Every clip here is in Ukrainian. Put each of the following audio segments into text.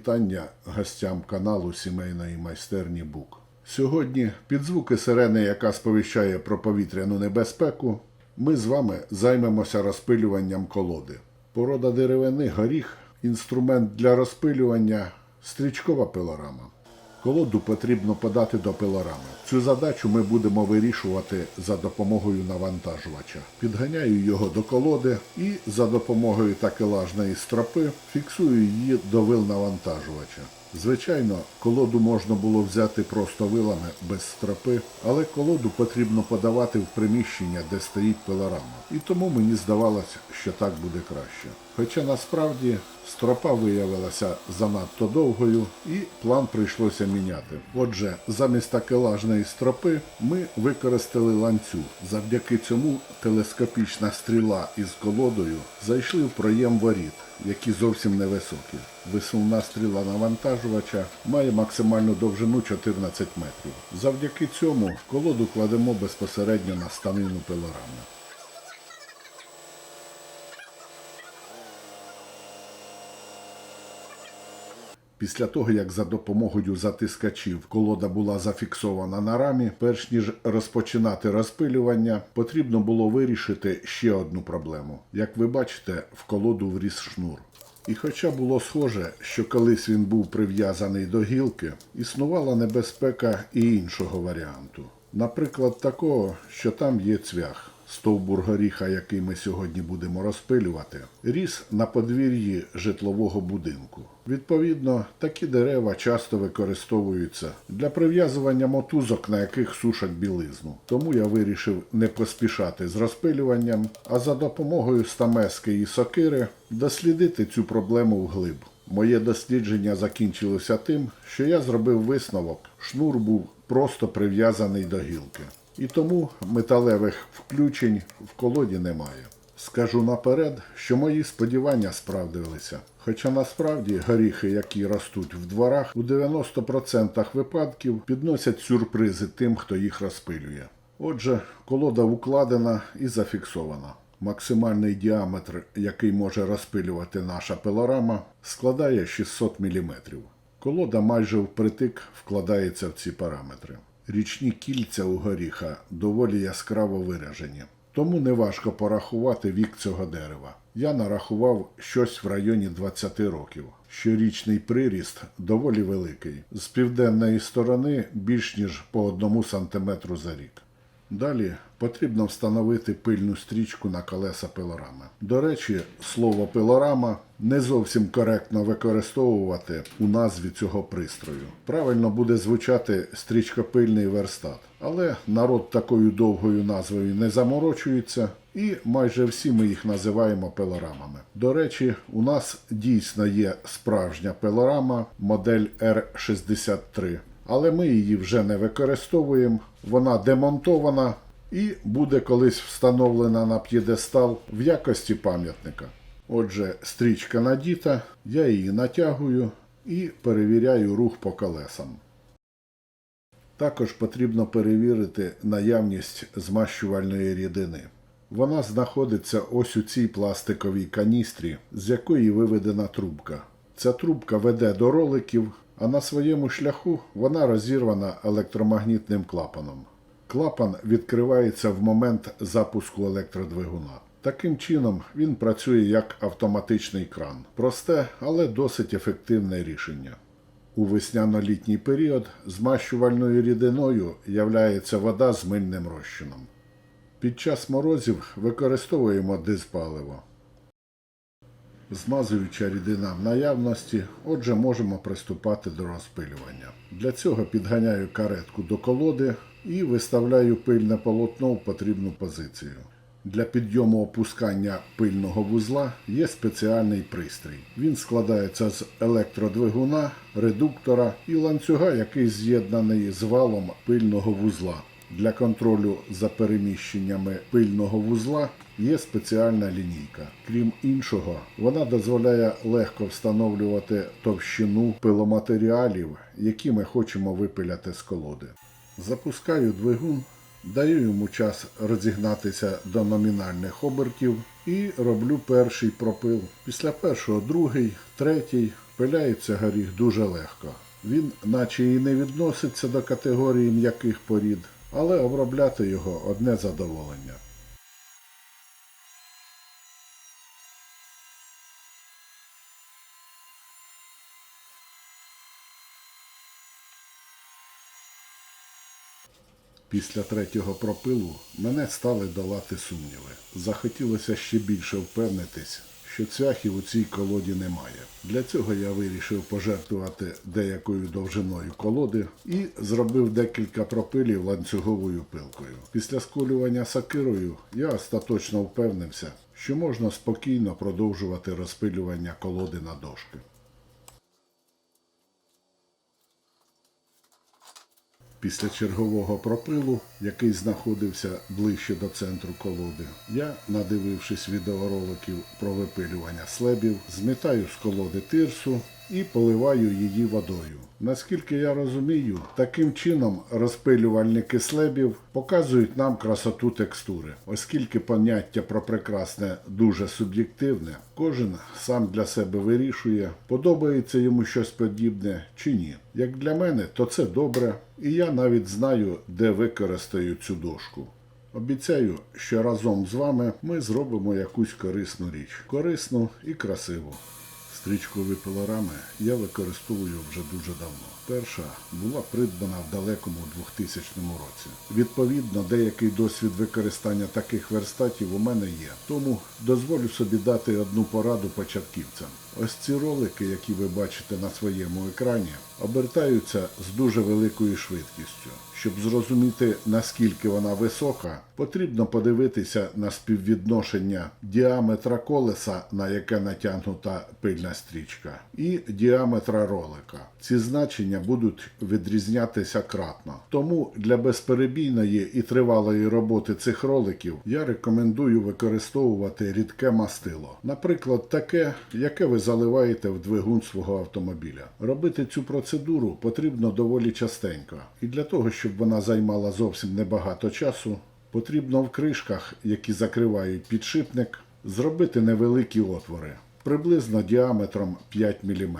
Вітання гостям каналу сімейної майстерні Бук. Сьогодні, під звуки сирени, яка сповіщає про повітряну небезпеку, ми з вами займемося розпилюванням колоди. Порода деревини горіх інструмент для розпилювання стрічкова пилорама. Колоду потрібно подати до пилорами. Цю задачу ми будемо вирішувати за допомогою навантажувача. Підганяю його до колоди і за допомогою такелажної стропи фіксую її до вил навантажувача. Звичайно, колоду можна було взяти просто вилами без стропи, але колоду потрібно подавати в приміщення, де стоїть пилорама. І тому мені здавалось, що так буде краще. Хоча насправді стропа виявилася занадто довгою і план прийшлося міняти. Отже, замість такелажної стропи ми використали ланцюг. Завдяки цьому телескопічна стріла із колодою зайшли в проєм воріт, які зовсім невисокі. Висувна стріла навантажувача має максимальну довжину 14 метрів. Завдяки цьому колоду кладемо безпосередньо на станину пилорами. Після того, як за допомогою затискачів колода була зафіксована на рамі, перш ніж розпочинати розпилювання, потрібно було вирішити ще одну проблему. Як ви бачите, в колоду вріс шнур. І хоча було схоже, що колись він був прив'язаний до гілки, існувала небезпека і іншого варіанту. Наприклад, такого, що там є цвях. Стовбур горіха, який ми сьогодні будемо розпилювати, ріс на подвір'ї житлового будинку. Відповідно, такі дерева часто використовуються для прив'язування мотузок, на яких сушать білизну. Тому я вирішив не поспішати з розпилюванням, а за допомогою стамески і сокири дослідити цю проблему вглиб. Моє дослідження закінчилося тим, що я зробив висновок, шнур був просто прив'язаний до гілки. І тому металевих включень в колоді немає. Скажу наперед, що мої сподівання справдилися. Хоча насправді горіхи, які ростуть в дворах, у 90% випадків підносять сюрпризи тим, хто їх розпилює. Отже, колода укладена і зафіксована. Максимальний діаметр, який може розпилювати наша пилорама, складає 600 мм. Колода майже впритик вкладається в ці параметри. Річні кільця у горіха доволі яскраво виражені. Тому неважко порахувати вік цього дерева. Я нарахував щось в районі 20 років. Щорічний приріст доволі великий. З південної сторони більш ніж по одному сантиметру за рік. Далі потрібно встановити пильну стрічку на колеса пилорами. До речі, слово пилорама не зовсім коректно використовувати у назві цього пристрою. Правильно буде звучати стрічкопильний верстат, але народ такою довгою назвою не заморочується, і майже всі ми їх називаємо пилорамами. До речі, у нас дійсно є справжня пилорама модель R63 але ми її вже не використовуємо. Вона демонтована і буде колись встановлена на п'єдестал в якості пам'ятника. Отже, стрічка надіта, я її натягую і перевіряю рух по колесам. Також потрібно перевірити наявність змащувальної рідини. Вона знаходиться ось у цій пластиковій каністрі, з якої виведена трубка. Ця трубка веде до роликів, а на своєму шляху вона розірвана електромагнітним клапаном. Клапан відкривається в момент запуску електродвигуна. Таким чином він працює як автоматичний кран. Просте, але досить ефективне рішення. У весняно-літній період змащувальною рідиною являється вода з мильним розчином. Під час морозів використовуємо дизпаливо. Змазуюча рідина в наявності, отже, можемо приступати до розпилювання. Для цього підганяю каретку до колоди і виставляю пильне полотно в потрібну позицію. Для підйому опускання пильного вузла є спеціальний пристрій. Він складається з електродвигуна, редуктора і ланцюга, який з'єднаний з валом пильного вузла. Для контролю за переміщеннями пильного вузла є спеціальна лінійка. Крім іншого, вона дозволяє легко встановлювати товщину пиломатеріалів, які ми хочемо випиляти з колоди. Запускаю двигун, даю йому час розігнатися до номінальних обертів і роблю перший пропил. Після першого другий, третій Пиляється горіх дуже легко. Він наче і не відноситься до категорії м'яких порід, але обробляти його одне задоволення. Після третього пропилу мене стали долати сумніви. Захотілося ще більше впевнитись, що цвяхів у цій колоді немає. Для цього я вирішив пожертвувати деякою довжиною колоди і зробив декілька пропилів ланцюговою пилкою. Після сколювання сакирою я остаточно впевнився, що можна спокійно продовжувати розпилювання колоди на дошки. Після чергового пропилу, який знаходився ближче до центру колоди, я, надивившись відеороликів про випилювання слебів, змітаю з колоди тирсу і поливаю її водою. Наскільки я розумію, таким чином розпилювальники слебів показують нам красоту текстури, оскільки поняття про прекрасне дуже суб'єктивне, кожен сам для себе вирішує, подобається йому щось подібне чи ні. Як для мене, то це добре, і я навіть знаю, де використаю цю дошку. Обіцяю, що разом з вами ми зробимо якусь корисну річ, корисну і красиву. Стрічкові пилорами я використовую вже дуже давно. Перша була придбана в далекому 2000 році. Відповідно, деякий досвід використання таких верстатів у мене є. Тому дозволю собі дати одну пораду початківцям. Ось ці ролики, які ви бачите на своєму екрані, обертаються з дуже великою швидкістю. Щоб зрозуміти, наскільки вона висока, потрібно подивитися на співвідношення діаметра колеса, на яке натягнута пильна стрічка, і діаметра ролика. Ці значення будуть відрізнятися кратно. Тому для безперебійної і тривалої роботи цих роликів я рекомендую використовувати рідке мастило. Наприклад, таке, яке ви заливаєте в двигун свого автомобіля. Робити цю процедуру потрібно доволі частенько, і для того, щоб вона займала зовсім небагато часу, потрібно в кришках, які закривають підшипник, зробити невеликі отвори. Приблизно діаметром 5 мм.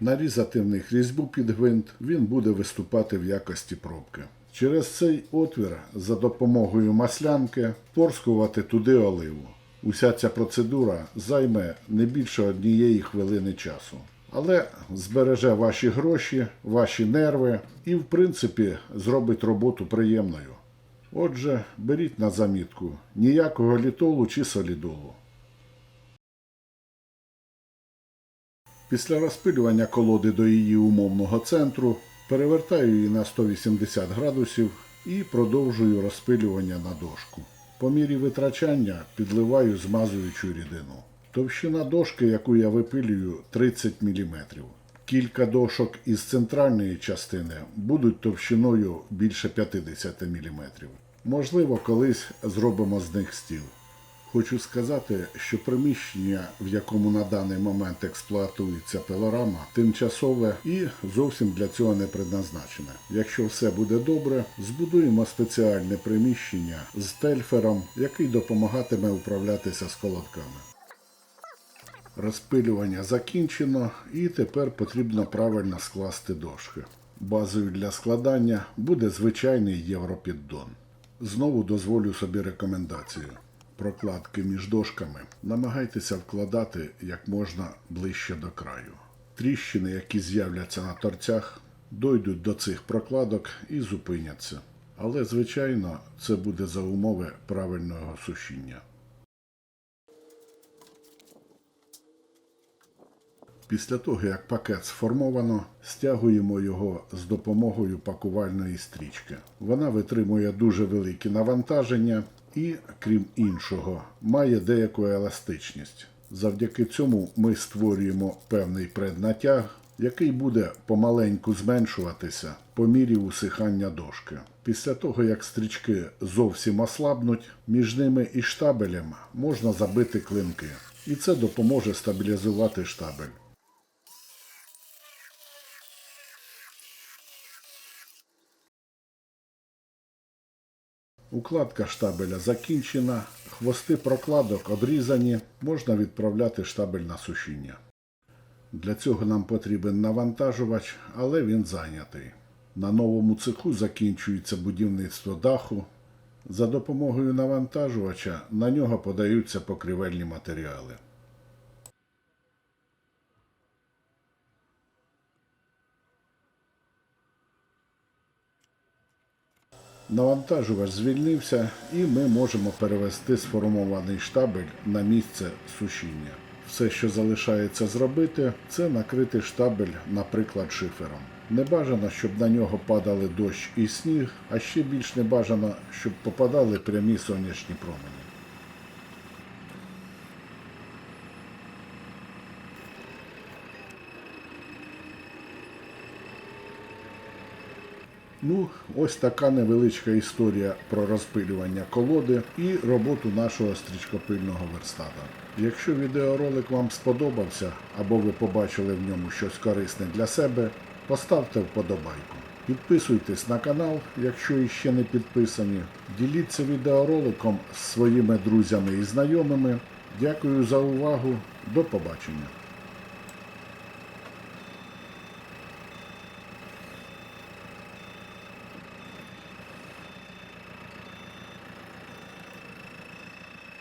Нарізати в них різьбу під гвинт, він буде виступати в якості пробки. Через цей отвір за допомогою маслянки порскувати туди оливу. Уся ця процедура займе не більше однієї хвилини часу. Але збереже ваші гроші, ваші нерви і, в принципі, зробить роботу приємною. Отже, беріть на замітку ніякого літолу чи солідолу. Після розпилювання колоди до її умовного центру перевертаю її на 180 градусів і продовжую розпилювання на дошку. По мірі витрачання підливаю змазуючу рідину. Товщина дошки, яку я випилюю, 30 мм. Кілька дошок із центральної частини будуть товщиною більше 50 мм. Можливо, колись зробимо з них стіл. Хочу сказати, що приміщення, в якому на даний момент експлуатується пилорама, тимчасове і зовсім для цього не предназначене. Якщо все буде добре, збудуємо спеціальне приміщення з тельфером, який допомагатиме управлятися з колодками. Розпилювання закінчено і тепер потрібно правильно скласти дошки. Базою для складання буде звичайний європіддон. Знову дозволю собі рекомендацію. Прокладки між дошками намагайтеся вкладати як можна ближче до краю. Тріщини, які з'являться на торцях, дойдуть до цих прокладок і зупиняться. Але, звичайно, це буде за умови правильного сушіння. Після того, як пакет сформовано, стягуємо його з допомогою пакувальної стрічки. Вона витримує дуже великі навантаження і, крім іншого, має деяку еластичність. Завдяки цьому ми створюємо певний преднатяг, який буде помаленьку зменшуватися по мірі усихання дошки. Після того, як стрічки зовсім ослабнуть, між ними і штабелем можна забити клинки, і це допоможе стабілізувати штабель. Укладка штабеля закінчена, хвости прокладок обрізані, можна відправляти штабель на сушіння. Для цього нам потрібен навантажувач, але він зайнятий. На новому цеху закінчується будівництво даху. За допомогою навантажувача на нього подаються покривельні матеріали. Навантажувач звільнився, і ми можемо перевести сформований штабель на місце сушіння. Все, що залишається зробити, це накрити штабель, наприклад, шифером. Не бажано, щоб на нього падали дощ і сніг, а ще більш не бажано, щоб попадали прямі сонячні промені. Ну, ось така невеличка історія про розпилювання колоди і роботу нашого стрічкопильного верстата. Якщо відеоролик вам сподобався або ви побачили в ньому щось корисне для себе, поставте вподобайку. Підписуйтесь на канал, якщо іще не підписані. Діліться відеороликом з своїми друзями і знайомими. Дякую за увагу. До побачення.